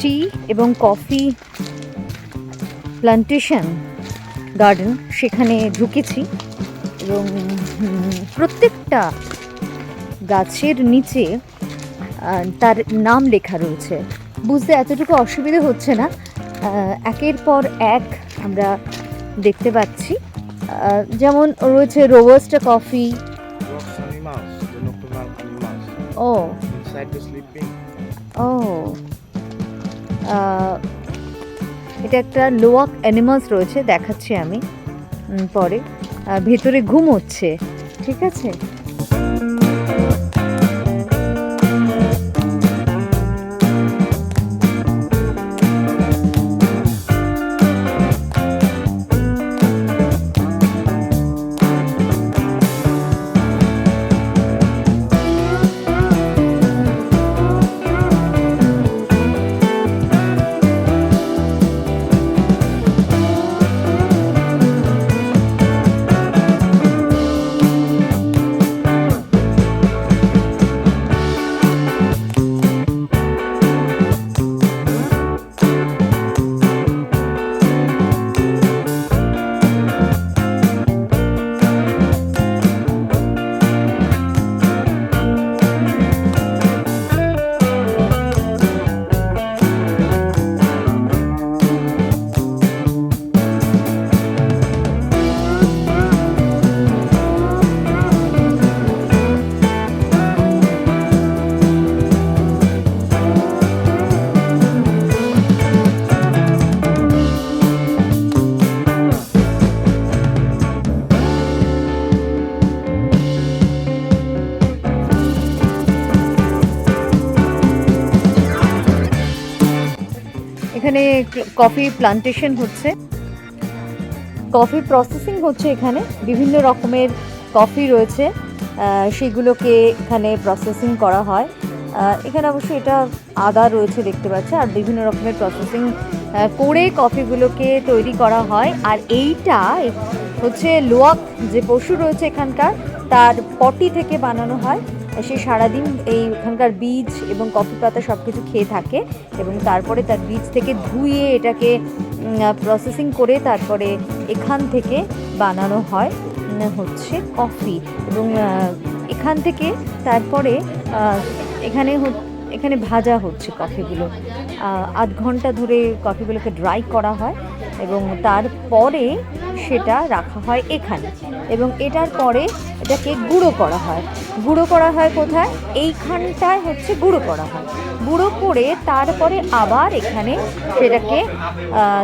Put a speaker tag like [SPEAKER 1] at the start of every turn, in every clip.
[SPEAKER 1] টি এবং coffee plantation garden সেখানে ঢুকেছি এবং প্রত্যেকটা গাছের নিচে তার নাম লেখা রয়েছে। বুঝতে এতটুকু অসুবিধে হচ্ছে না। একের পর এক আমরা দেখতে পাচ্ছি। যেমন রয়েছে রোবাস্টা কফি. ও
[SPEAKER 2] Inside to sleeping.
[SPEAKER 1] ও আহ, এটা একটা লোয়াক অ্যানিমালস রয়েছে দেখাচ্ছি আমি পরে। ভেতরে ঘুম হচ্ছে ঠিক আছে? এখানে কফি প্লান্টেশন হচ্ছে। কফি প্রসেসিং হচ্ছে এখানে। বিভিন্ন রকমের কফি রয়েছে। সেগুলোকে এখানে প্রসেসিং করা হয়। এখানে অবশ্যই এটা আদা রয়েছে দেখতে পাচ্ছি। আর বিভিন্ন রকমের প্রসেসিং করে কফিগুলোকে তৈরি করা হয়। আর এইটা হচ্ছে লোয়াক যে পশু রয়েছে এখানকার, তার পটি থেকে বানানো হয়। সে সারাদিন এই এখানকার বীজ এবং কফি পাতা সব কিছু খেয়ে থাকে এবং তারপরে তার বীজ থেকে ধুয়ে এটাকে প্রসেসিং করে তারপরে এখান থেকে বানানো হয় হচ্ছে কফি। এবং এখান থেকে তারপরে এখানে এখানে ভাজা হচ্ছে কফিগুলো। আধ ঘণ্টা ধরে কফিগুলোকে ড্রাই করা হয় এবং তারপরে সেটা রাখা হয় এখানে। এবং এটার পরে এটাকে গুঁড়ো করা হয়। গুঁড়ো করা হয় কোথায়? এইখানটায় হচ্ছে গুঁড়ো করা হয়। গুঁড়ো করে তারপরে আবার এখানে সেটাকে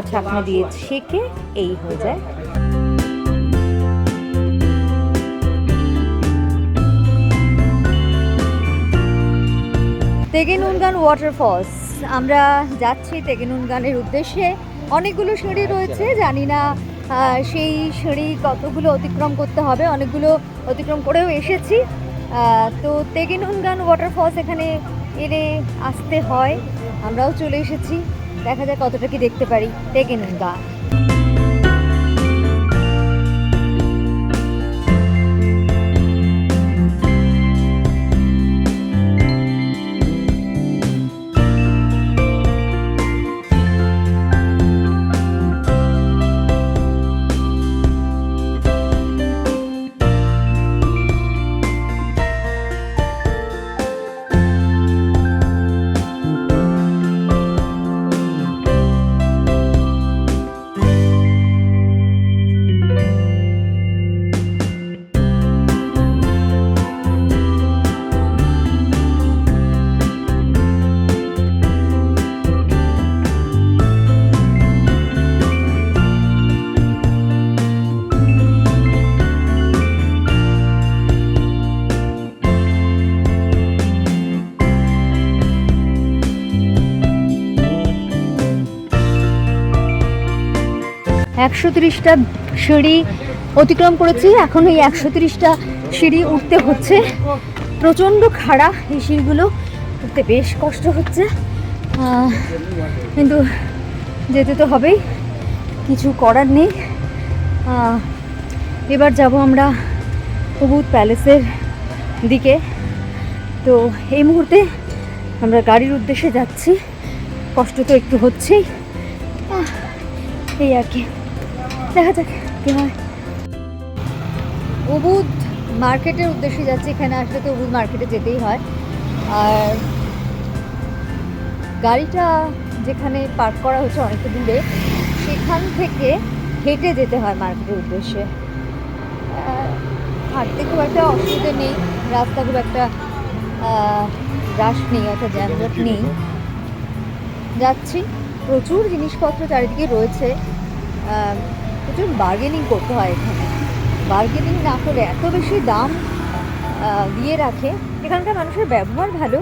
[SPEAKER 1] ছাঁকনা দিয়ে ছেঁকে এই হয়ে যায়। Tegenungan waterfalls. আমরা যাচ্ছি তেগেনুনগানের উদ্দেশ্যে। অনেকগুলো সিঁড়ি রয়েছে, জানি না সেই সিঁড়ি কতগুলো অতিক্রম করতে হবে? অনেকগুলো অতিক্রম করেও এসেছি। তো ওয়াটার ওয়াটারফলস এখানে এলে আসতে হয়। আমরাও চলে এসেছি। দেখা যায় কতটা কি দেখতে পারি তেগেনুনগান একশো তিরিশটা সিঁড়ি অতিক্রম করেছি। এখন এই একশো তিরিশটা সিঁড়ি উঠতে হচ্ছে। প্রচণ্ড খাড়া এই সিঁড়িগুলো উঠতে বেশ কষ্ট হচ্ছে। কিন্তু যেতে তো হবেই, কিছু করার নেই। এবার যাব আমরা উবুদ প্যালেসের দিকে। তো এই মুহূর্তে আমরা গাড়ির উদ্দেশ্যে যাচ্ছি। কষ্ট তো একটু হচ্ছেই। এই আর কি। দেখা যাক হয়। উবুদ মার্কেটের উদ্দেশ্যে যাচ্ছে, এখানে আসলে তো উবুদ মার্কেটে যেতেই হয়। আর গাড়িটা যেখানে পার্ক করা হচ্ছে অনেকটা দূরে, সেখান থেকে হেঁটে যেতে হয় মার্কেটের উদ্দেশ্যে। হাঁটতে খুব একটা অসুবিধা নেই, রাস্তা খুব একটা রাশ নেই, অর্থাৎ যানজট নেই। যাচ্ছি, প্রচুর জিনিসপত্র চারিদিকে রয়েছে। প্রচুর বার্গেনিং করতে হয় এখানে। বার্গেনিং না করে এত বেশি দাম দিয়ে রাখে। এখানকার মানুষের ব্যবহার ভালো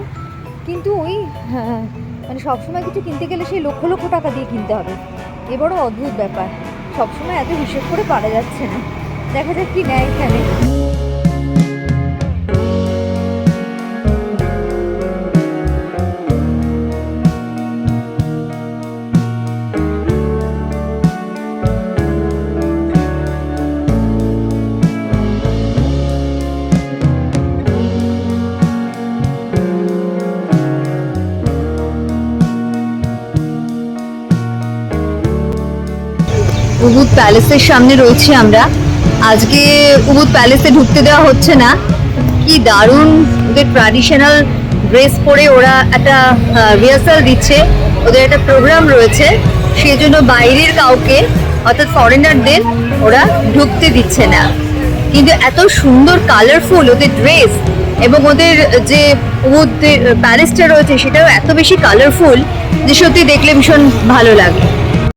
[SPEAKER 1] কিন্তু ওই হ্যাঁ, মানে সবসময় কিছু কিনতে গেলে সেই লক্ষ লক্ষ টাকা দিয়ে কিনতে হবে। এ বড় অদ্ভুত ব্যাপার। সবসময় এত হিসেব করে পারা যাচ্ছে না। দেখা যাক কি নেয় এখানে। উবুদ প্যালেসের সামনে রয়েছি আমরা। আজকে উবুদ প্যালেসে ঢুকতে দেওয়া হচ্ছে না। কি দারুণ ওদের ট্র্যাডিশনাল ড্রেস পরে ওরা একটা রিহার্সাল দিচ্ছে। ওদের একটা প্রোগ্রাম রয়েছে। সেই জন্য বাইরের কাউকে, অর্থাৎ ফরেনারদের ওরা ঢুকতে দিচ্ছে না। কিন্তু এত সুন্দর কালারফুল ওদের ড্রেস এবং ওদের যে প্যালেসটা রয়েছে, সেটাও এত বেশি কালারফুল যে সত্যি দেখলে ভীষণ ভালো লাগে।